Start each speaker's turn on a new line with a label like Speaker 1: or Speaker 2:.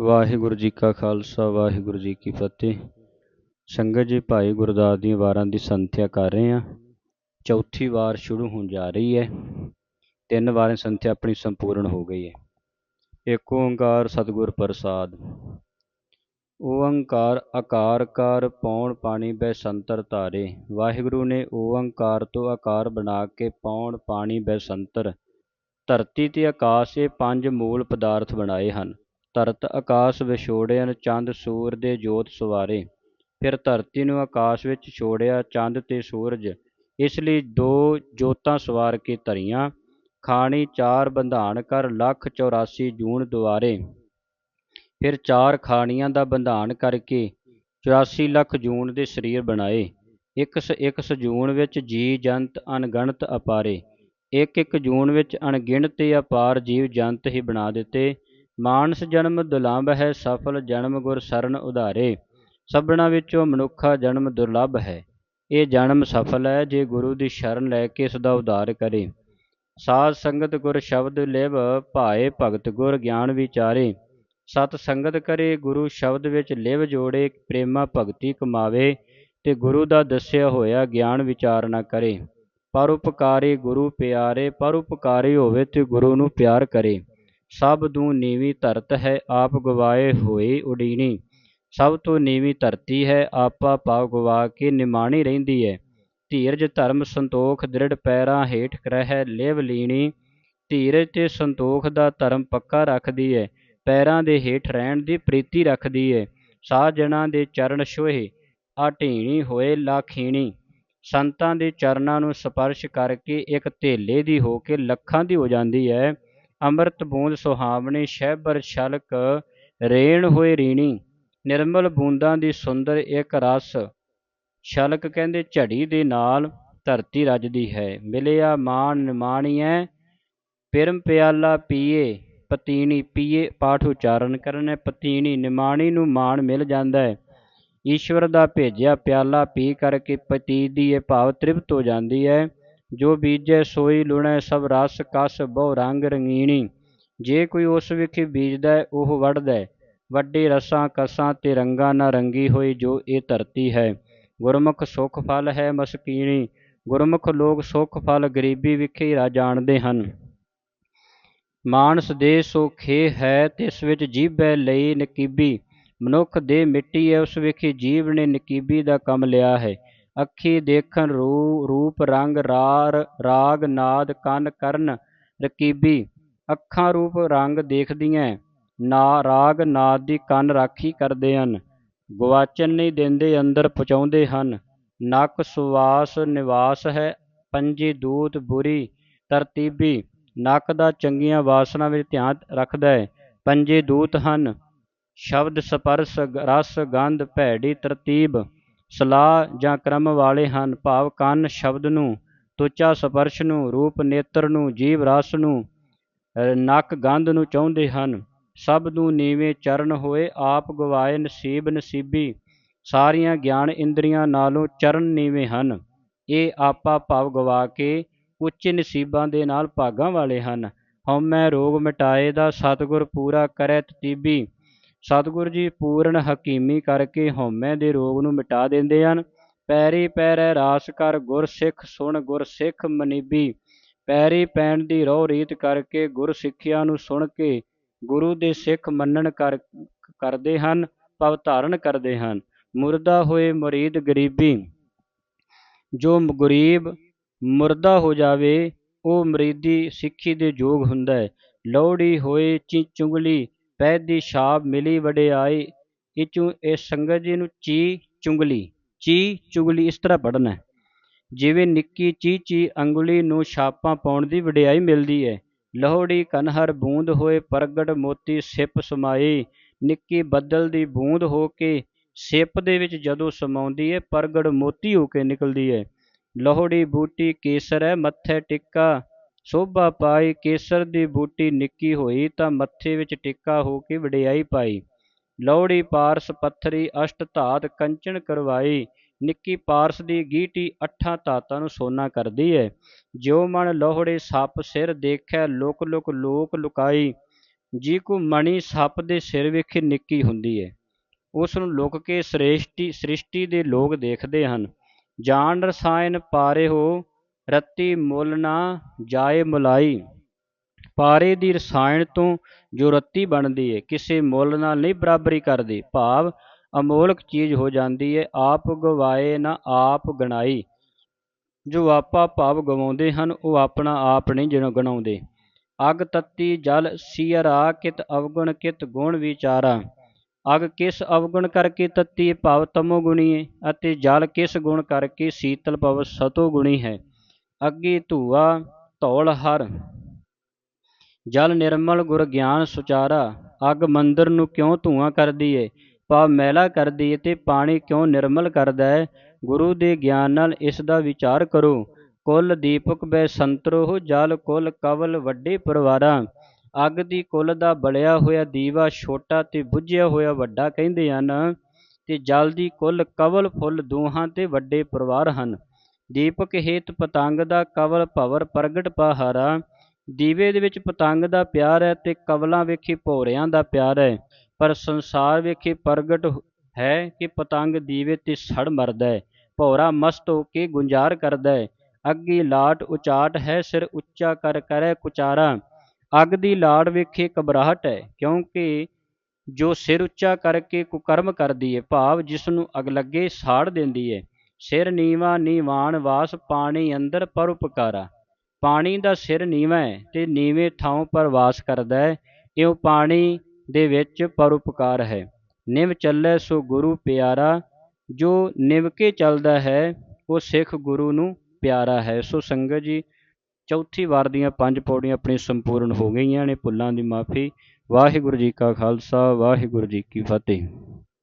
Speaker 1: ਵਾਹਿਗੁਰੂ ਜੀ ਕਾ ਖਾਲਸਾ, ਵਾਹਿਗੁਰੂ ਜੀ ਕੀ ਫਤਿਹ। ਸੰਗਤ ਜੀ, ਭਾਈ ਗੁਰਦਾਸ ਦੀਆਂ ਵਾਰਾਂ ਦੀ ਸੰਥਿਆ ਕਰ ਰਹੇ ਹਾਂ। ਚੌਥੀ ਵਾਰ ਸ਼ੁਰੂ ਹੋਣ ਜਾ ਰਹੀ ਹੈ। ਤਿੰਨ ਵਾਰਾਂ ਸੰਥਿਆ ਆਪਣੀ ਸੰਪੂਰਨ ਹੋ ਗਈ ਹੈ। ਏਕ ਓੰਕਾਰ ਸਤਿਗੁਰ ਪ੍ਰਸਾਦ। ਓੰਕਾਰ ਆਕਾਰ ਕਾਰ ਪੌਣ ਪਾਣੀ ਬੈ ਸੰਤਰ ਧਾਰੇ। ਵਾਹਿਗੁਰੂ ਨੇ ਓੰਕਾਰ ਤੋਂ ਆਕਾਰ ਬਣਾ ਕੇ ਪੌਣ ਪਾਣੀ ਬੈ ਸੰਤਰ। ਧਰਤੀ ਤੇ ਆਕਾਸ਼ ਇਹ ਪੰਜ ਮੂਲ ਪਦਾਰਥ ਬਣਾਏ ਹਨ। ਧਰਤ ਆਕਾਸ਼ ਵਿਛੋੜਿਆ ਚੰਦ ਸੂਰ ਦੇ ਜੋਤ ਸਵਾਰੇ। ਫਿਰ ਧਰਤੀ ਨੂੰ ਆਕਾਸ਼ ਵਿੱਚ ਛੋੜਿਆ ਚੰਦ ਤੇ ਸੂਰਜ। ਇਸ ਲਈ ਦੋ ਜੋਤਾਂ ਸਵਾਰ ਕੇ ਧਰੀਆਂ। ਖਾਣੀ ਚਾਰ ਬੰਧਾਨ ਕਰ ਲੱਖ 84 ਜੂਨ ਦੁਆਰੇ। ਫਿਰ ਚਾਰ ਖਾਣੀਆਂ ਦਾ ਬੰਧਾਨ ਕਰਕੇ 84 ਲੱਖ ਜੂਨ ਦੇ ਸਰੀਰ ਬਣਾਏ। ਇੱਕ ਇੱਕ ਜੂਨ ਵਿੱਚ ਜੀ ਜੰਤ ਅਣਗਣਤ ਅਪਾਰੇ। ਇੱਕ ਇੱਕ ਜੂਨ ਵਿੱਚ ਅਣਗਿਣਤ ਤੇ ਅਪਾਰ ਜੀਵ ਜੰਤ ਹੀ ਬਣਾ ਦਿੱਤੇ। ਮਾਨਸ ਜਨਮ ਦੁਲੰਭ ਹੈ, ਸਫਲ ਜਨਮ ਗੁਰ ਸਰਨ ਉਧਾਰੇ। ਸਭਨਾ ਵਿੱਚੋਂ ਮਨੁੱਖਾ ਜਨਮ ਦੁਰਲੱਭ ਹੈ। ਇਹ ਜਨਮ ਸਫਲ ਹੈ, ਜੇ ਗੁਰੂ ਦੀ ਸ਼ਰਨ ਲੈ ਕੇ ਇਸ ਦਾ ਉਧਾਰ ਕਰੇ। ਸਾਧ ਸੰਗਤ ਗੁਰ ਸ਼ਬਦ ਲਿਵ, ਭਾਏ ਭਗਤ ਗੁਰ ਗਿਆਨ ਵਿਚਾਰੇ। ਸਤ ਸੰਗਤ ਕਰੇ, ਗੁਰੂ ਸ਼ਬਦ ਵਿੱਚ ਲਿਵ ਜੋੜੇ, ਪ੍ਰੇਮਾ ਭਗਤੀ ਕਮਾਵੇ ਤੇ ਗੁਰੂ ਦਾ ਦੱਸਿਆ ਹੋਇਆ ਗਿਆਨ ਵਿਚਾਰ ਨਾ ਕਰੇ। ਪਰ ਉਪਕਾਰੀ ਗੁਰੂ ਪਿਆਰੇ, ਪਰ ਉਪਕਾਰੀ ਹੋਵੇ ਤੇ ਗੁਰੂ ਨੂੰ ਪਿਆਰ ਕਰੇ। ਸਭ ਤੋਂ ਨੀਵੀਂ ਧਰਤ ਹੈ, ਆਪ ਗਵਾਏ ਹੋਏ ਉਡੀਣੀ। ਸਭ ਤੋਂ ਨੀਵੀਂ ਧਰਤੀ ਹੈ, ਆਪਾ ਪਾਵ ਗਵਾ ਕੇ ਨਿਮਾਣੀ ਰਹਿੰਦੀ ਹੈ। ਧੀਰਜ, ਧਰਮ, ਸੰਤੋਖ, ਦ੍ਰਿੜ ਪੈਰਾਂ ਹੇਠ ਰਹਿ ਲਿਵ ਲੀਣੀ। ਧੀਰਜ ਤੇ ਸੰਤੋਖ ਦਾ ਧਰਮ ਪੱਕਾ ਰੱਖਦੀ ਹੈ, ਪੈਰਾਂ ਦੇ ਹੇਠ ਰਹਿਣ ਦੀ ਪ੍ਰੀਤੀ ਰੱਖਦੀ ਹੈ। ਸਾਜਣਾ ਦੇ ਚਰਨ ਛੋਹੇ ਆ ਢੀਣੀ ਹੋਏ ਲਾਖੀਣੀ। ਸੰਤਾਂ ਦੇ ਚਰਨਾਂ ਨੂੰ ਸਪਰਸ਼ ਕਰਕੇ ਇੱਕ ਧੇਲੇ ਦੀ ਹੋ ਕੇ ਲੱਖਾਂ ਦੀ ਹੋ ਜਾਂਦੀ ਹੈ। ਅੰਮ੍ਰਿਤ ਬੂੰਦ ਸੁਹਾਵਣੀ, ਸ਼ਹਿਬਰ ਛਲਕ, ਰੇਣ ਹੋਏ ਰੀਣੀ, ਨਿਰਮਲ ਬੂੰਦਾਂ ਦੀ ਸੁੰਦਰ ਇੱਕ ਰਸ। ਛਲਕ ਕਹਿੰਦੇ ਝੜੀ ਦੇ ਨਾਲ ਧਰਤੀ ਰੱਜਦੀ ਹੈ। ਮਿਲਿਆ ਮਾਨ ਨਿਮਾਣੀਐ, ਪਿਰਮ ਪਿਆਲਾ ਪੀਏ ਪਤੀਣੀ ਪੀਏ, ਪਾਠ ਉਚਾਰਨ ਕਰਨੇ ਪਤੀਣੀ ਨਿਮਾਣੀ ਨੂੰ ਮਾਣ ਮਿਲ ਜਾਂਦਾ। ਹੈ ਈਸ਼ਵਰ ਦਾ ਭੇਜਿਆ ਪਿਆਲਾ ਪੀ ਕਰਕੇ ਪਤੀ ਦੀ ਇਹ ਭਾਵ ਤ੍ਰਿਪਤ ਹੋ ਜਾਂਦੀ ਹੈ। ਜੋ ਬੀਜੈ ਸੋਈ ਲੁਣੈ ਸਭ ਰਸ ਕਸ ਬਹੁ ਰੰਗ ਰੰਗੀਣੀ। ਜੇ ਕੋਈ ਉਸ ਵਿਖੇ ਬੀਜਦਾ ਉਹ ਵੜਦਾ ਵੱਡੇ ਰਸਾਂ ਕਸਾਂ ਤੇ ਰੰਗਾਂ ਨਾਲ ਰੰਗੀ ਹੋਈ ਜੋ ਇਹ ਧਰਤੀ ਹੈ। ਗੁਰਮੁਖ ਸੁਖ ਫਲ ਹੈ ਮਸਕੀਣੀ ਗੁਰਮੁਖ ਲੋਕ ਸੁਖ ਫਲ ਗਰੀਬੀ ਵਿਖੇ ਹੀ ਜਾਣਦੇ ਹਨ। ਮਾਨਸ ਦੇ ਸੋਖੇ ਹੈ, ਤਿਸ ਵਿੱਚ ਜੀਭੈ ਲਈ ਨਕੀਬੀ। ਮਨੁੱਖ ਦੇ ਮਿੱਟੀ ਹੈ, ਉਸ ਵਿਖੇ ਜੀਵ ਨੇ ਨਕੀਬੀ ਦਾ ਕੰਮ ਲਿਆ ਹੈ। ਅੱਖੀ ਦੇਖਣ ਰੂਪ, ਰੰਗ ਰਾਗ, ਨਾਦ, ਕੰਨ, ਕਰਨ, ਰਕੀਬੀ। ਅੱਖਾਂ, ਰੂਪ, ਰੰਗ ਦੇਖਦੀਆਂ ਨਾ, ਰਾਗ, ਨਾਦ ਦੀ ਕੰਨ ਰਾਖੀ ਕਰਦੇ ਹਨ। ਗਵਾਚਨ ਨਹੀਂ ਦਿੰਦੇ, ਅੰਦਰ ਪਹੁੰਚਾਉਂਦੇ ਹਨ। ਨੱਕ, ਸੁਵਾਸ, ਨਿਵਾਸ ਹੈ। ਪੰਜੀ, ਦੂਤ, ਬੁਰੀ, ਤਰਤੀਬੀ। ਨੱਕ ਦਾ ਚੰਗੀਆਂ ਵਾਸਨਾ ਵਿੱਚ ਧਿਆਨ ਰੱਖਦਾ ਹੈ ਪੰਜੇ ਦੂਤ ਹਨ। ਸ਼ਬਦ, ਸਪਰਸ, ਰਸ, ਗੰਧ, ਭੈੜੀ, ਤਰਤੀਬ। ਸਲਾਹ ਜਾਂ ਕ੍ਰਮ ਵਾਲੇ ਹਨ। ਭਾਵ ਕੰਨ ਸ਼ਬਦ ਨੂੰ, ਤੁਚਾ ਸਪਰਸ਼ ਨੂੰ, ਰੂਪ ਨੇਤਰ ਨੂੰ, ਜੀਵ ਰਸ ਨੂੰ, ਨੱਕ ਗੰਧ ਨੂੰ ਚਾਹੁੰਦੇ ਹਨ। ਸਭ ਨੂੰ ਨੀਵੇਂ ਚਰਨ ਹੋਏ, ਆਪ ਗਵਾਏ ਨਸੀਬ ਨਸੀਬੀ। ਸਾਰੀਆਂ ਗਿਆਨ ਇੰਦਰੀਆਂ ਨਾਲੋਂ ਚਰਨ ਨੀਵੇਂ ਹਨ। ਇਹ ਆਪਾ ਭਾਵ ਗਵਾ ਕੇ ਉੱਚੇ ਨਸੀਬਾਂ ਦੇ ਨਾਲ ਭਾਗਾਂ ਵਾਲੇ ਹਨ। ਹਉਮੈ ਰੋਗ ਮਿਟਾਏ ਦਾ ਸਤਿਗੁਰ ਪੂਰਾ ਕਰੈ ਤਤੀਬੀ ਸਤਿਗੁਰੂ ਜੀ ਪੂਰਨ ਹਕੀਮੀ ਕਰਕੇ ਹਉਮੈ ਦੇ ਰੋਗ ਨੂੰ ਮਿਟਾ ਦਿੰਦੇ ਹਨ। ਪੈਰੀ ਪੈਰੈ ਰਾਸ ਕਰ ਗੁਰ ਸਿੱਖ ਸੁਣ ਗੁਰ ਸਿੱਖ ਮਨੀਬੀ। ਪੈਰੀ ਪੈਣ ਦੀ ਰੋਹ ਰੀਤ ਕਰਕੇ ਗੁਰ ਸਿੱਖਿਆ ਨੂੰ ਸੁਣ ਕੇ ਗੁਰੂ ਦੇ ਸਿੱਖ ਮੰਨਣ ਕਰ, ਕਰਦੇ ਹਨ ਪਵ ਧਾਰਨ ਕਰਦੇ ਹਨ। ਮੁਰਦਾ ਹੋਏ ਮੁਰੀਦ ਗਰੀਬੀ। ਜੋ ਗਰੀਬ ਮੁਰਦਾ ਹੋ ਜਾਵੇ, ਉਹ ਮਰੀਦੀ ਸਿੱਖੀ ਦੇ ਯੋਗ ਹੁੰਦਾ ਹੈ। ਲੋੜੀ ਹੋਏ ਚੀ ਚੁੰਗਲੀ ਪੈ ਦੀ ਛਾਪ ਮਿਲੀ ਵਡਿਆਈ ਇਚੋਂ ਇਹ ਸੰਗਤ ਜੀ ਨੂੰ ਚੀ ਚੁੰਗਲੀ, ਚੀ ਚੁਗਲੀ ਇਸ ਤਰ੍ਹਾਂ ਪੜਨਾ ਜਿਵੇਂ ਨਿੱਕੀ ਚੀ ਚੀ ਅੰਗੁਲੀ ਨੂੰ ਛਾਪਾਂ ਪਾਉਣ ਦੀ ਵਡਿਆਈ ਮਿਲਦੀ ਹੈ, ਲੋਹੜੀ ਕਨਹਰ ਬੂੰਦ ਹੋਏ ਪ੍ਰਗਟ ਮੋਤੀ ਸਿਪ ਸਮਾਈ, ਨਿੱਕੀ ਬੱਦਲ ਦੀ ਬੂੰਦ ਹੋ ਕੇ ਸਿਪ ਦੇ ਵਿੱਚ ਜਦੋਂ ਸਮਾਉਂਦੀ ਹੈ, ਪ੍ਰਗਟ ਮੋਤੀ ਹੋ ਕੇ ਨਿਕਲਦੀ ਹੈ। ਲੋਹੜੀ ਬੂਟੀ ਕੇਸਰ ਹੈ, ਮੱਥੇ ਟਿੱਕਾ ਸੋਭਾ ਪਾਈ, ਕੇਸਰ ਦੀ ਬੂਟੀ ਨਿੱਕੀ ਹੋਈ ਤਾਂ ਮੱਥੇ ਵਿੱਚ ਟਿੱਕਾ ਹੋ ਕੇ ਵਡਿਆਈ ਪਾਈ। ਲੋਹੜੀ ਪਾਰਸ ਪੱਥਰੀ, ਅਸ਼ਟ ਧਾਤ ਕੰਚਨ ਕਰਵਾਈ। ਨਿੱਕੀ ਪਾਰਸ ਦੀ ਗੀਟੀ ਅੱਠਾਂ ਧਾਤਾਂ ਨੂੰ ਸੋਨਾ ਕਰਦੀ ਹੈ ਜਿਉ ਮਨ ਲੋਹੜੇ ਸੱਪ ਸਿਰ ਦੇਖੈ, ਲੁਕ ਲੁਕ ਲੋਕ ਲੁਕਾਈ। ਜੀ ਕੋ ਮਣੀ ਸੱਪ ਦੇ ਸਿਰ ਵਿਖੇ ਨਿੱਕੀ ਹੁੰਦੀ ਹੈ ਉਸ ਨੂੰ ਲੁਕ ਕੇ ਸ੍ਰੇਸ਼ਟੀ, ਸ੍ਰਿਸ਼ਟੀ ਦੇ ਲੋਕ ਦੇਖਦੇ ਹਨ। ਜਾਣ ਰਸਾਇਣ ਪਾਰੇ ਹੋ ਰੱਤੀ ਮੁੱਲ ਨਾ ਜਾਏ ਮੁਲਾਈ। ਪਾਰੇ ਦੀ ਰਸਾਇਣ ਤੋਂ ਜੋ ਰੱਤੀ ਬਣਦੀ ਹੈ ਕਿਸੇ ਮੁੱਲ ਨਾਲ ਨਹੀਂ ਬਰਾਬਰੀ ਕਰਦੀ। ਭਾਵ ਅਮੋਲਕ ਚੀਜ਼ ਹੋ ਜਾਂਦੀ ਹੈ ਆਪ ਗਵਾਏ ਨਾ ਆਪ ਗਣਾਈ। ਜੋ ਆਪਾ ਭਾਵ ਗਵਾਉਂਦੇ ਹਨ, ਉਹ ਆਪਣਾ ਆਪ ਨਹੀਂ ਜਿਹਨੂੰ ਗਣਾਉਂਦੇ। ਅਗ ਤਤੀ ਜਲ ਸੀਰਾ ਕਿਤ ਅਵਗੁਣ, ਕਿਤ ਗੁਣ ਵਿਚਾਰਾ। ਅਗ ਕਿਸ ਅਵਗੁਣ ਕਰਕੇ ਤਤੀ ਭਾਵ ਤਮੋ ਗੁਣੀ ਹੈ ਅਤੇ ਜਲ ਕਿਸ ਗੁਣ ਕਰਕੇ ਸੀਤਲ ਭਵ ਸਤੋ ਗੁਣੀ ਹੈ। ਅੱਗੇ ਧੂਆ ਧੌਲ ਹਰ। ਜਲ ਨਿਰਮਲ ਗੁਰ ਗਿਆਨ ਸੁਚਾਰਾ। ਅੱਗ ਮੰਦਰ ਨੂੰ ਕਿਉਂ ਧੂਆਂ ਕਰਦੀ ਏ? ਭਾਵ ਮੈਲਾ ਕਰਦੀ ਏ ਤੇ ਪਾਣੀ ਕਿਉਂ ਨਿਰਮਲ ਕਰਦਾ ਹੈ ਗੁਰੂ ਦੇ ਗਿਆਨ ਨਾਲ ਇਸ ਦਾ ਵਿਚਾਰ ਕਰੋ। ਕੁੱਲ ਦੀਪਕ ਬੈ ਸੰਤਰੋ ਜਲ ਕੁੱਲ ਕਵਲ ਵੱਡੇ ਪਰਿਵਾਰਾਂ। ਅੱਗ ਦੀ ਕੁੱਲ ਦਾ ਬਲਿਆ ਹੋਇਆ ਦੀਵਾ ਛੋਟਾ ਤੇ ਬੁੱਝਿਆ ਹੋਇਆ ਵੱਡਾ ਕਹਿੰਦੇ ਹਨ ਤੇ ਜਲ ਦੀ ਕੁੱਲ ਕਵਲ ਫੁੱਲ ਦੋਹਾਂ ਤੇ ਵੱਡੇ ਪਰਿਵਾਰ ਹਨ। ਦੀਪਕ ਹੇਤ ਪਤੰਗ ਦਾ ਕਵਲ ਭਵਰ ਪ੍ਰਗਟ ਪਹਾਰਾ ਦੀਵੇ ਦੇ ਵਿੱਚ ਪਤੰਗ ਦਾ ਪਿਆਰ ਹੈ ਤੇ ਕਵਲਾਂ ਵੇਖੀ ਭੋਰਿਆਂ ਦਾ ਪਿਆਰ ਹੈ। ਪਰ ਸੰਸਾਰ ਵੇਖੇ ਪ੍ਰਗਟ ਹੈ ਕਿ ਪਤੰਗ ਦੀਵੇ ਤੇ ਸੜ ਮਰਦਾ ਹੈ। ਭੋਰਾ ਮਸਤ ਹੋ ਕੇ ਗੁੰਜਾਰ ਕਰਦਾ ਹੈ। ਅੱਗੀ ਲਾਟ ਉਚਾਟ ਹੈ, ਸਿਰ ਉੱਚਾ ਕਰ ਕਰੈ ਕੁਚਾਰਾ। ਅੱਗ ਦੀ ਲਾੜ ਵੇਖੇ ਘਬਰਾਹਟ ਹੈ, ਕਿਉਂਕਿ ਜੋ ਸਿਰ ਉੱਚਾ ਕਰਕੇ ਕੁਕਰਮ ਕਰਦੀ ਹੈ, ਭਾਵ ਜਿਸ ਨੂੰ ਅਗ ਲੱਗੇ ਸਾੜ ਦਿੰਦੀ ਹੈ। ਸਿਰ ਨੀਵਾ ਨੀਵਾਨ ਵਾਸ ਪਾਣੀ ਅੰਦਰ ਪਰਉਪਕਾਰਾ ਪਾਣੀ ਦਾ ਸਿਰ ਨੀਵਾ ਹੈ ਤੇ ਨੀਵੇਂ ਥਾਂ ਪਰ ਵਾਸ ਕਰਦਾ ਹੈ, ਇਉ ਪਾਣੀ ਦੇ ਵਿੱਚ ਪਰਉਪਕਾਰ ਹੈ। ਨਿਵ ਚੱਲੇ ਸੋ ਗੁਰੂ ਪਿਆਰਾ, ਜੋ ਨਿਵ ਕੇ ਚੱਲਦਾ ਹੈ, ਉਹ ਸਿੱਖ ਗੁਰੂ ਨੂੰ ਪਿਆਰਾ ਹੈ। ਸੋ ਸੰਗਤ ਜੀ, ਚੌਥੀ ਵਾਰ ਦੀਆਂ ਪੰਜ ਪੌੜੀਆਂ ਆਪਣੀ ਸੰਪੂਰਨ ਹੋ ਗਈਆਂ ਨੇ, ਭੁੱਲਾਂ ਦੀ ਮਾਫੀ। ਵਾਹਿਗੁਰੂ ਜੀ ਕਾ ਖਾਲਸਾ, ਵਾਹਿਗੁਰੂ ਜੀ ਕੀ ਫਤਿਹ।